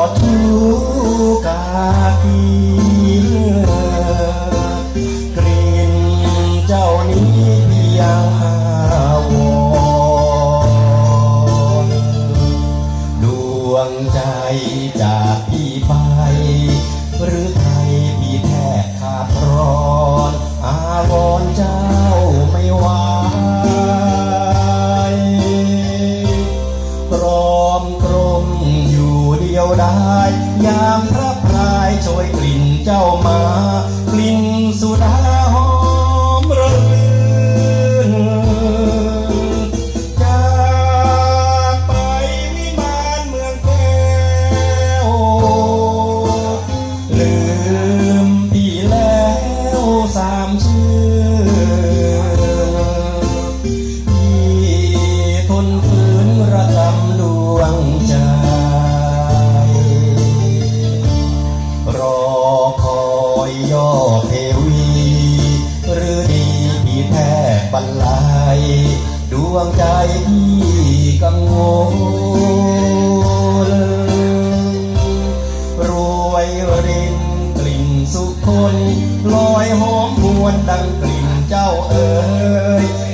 อดทูกากีกลิ่นเจ้านี้เพียงหาวดวงใจจากพี่ไป หรือไทยพี่แทบขาดรอ ได้ ยามพระพายช่วยกลิ่นเจ้ามากลิ่นสุดา อยย่อเทวี หรือดีพี่แทบบรรลัยดวงใจพี่กังวลรวยรินกลิ่นสุคนลอยหอมมวนดังกลิ่นเจ้าเอ๋ย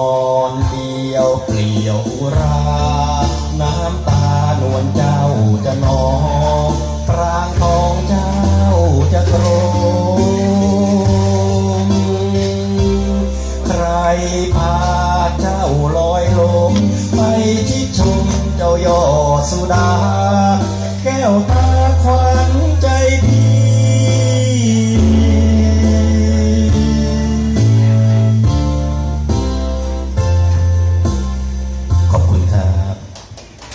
อนเดียวเปลี่ยวอุรา น้ำตานวลเจ้าจะนองปรางทองเจ้าจะตรงใครพาเจ้าลอยลมไปที่ชมเจ้ายอดสุดา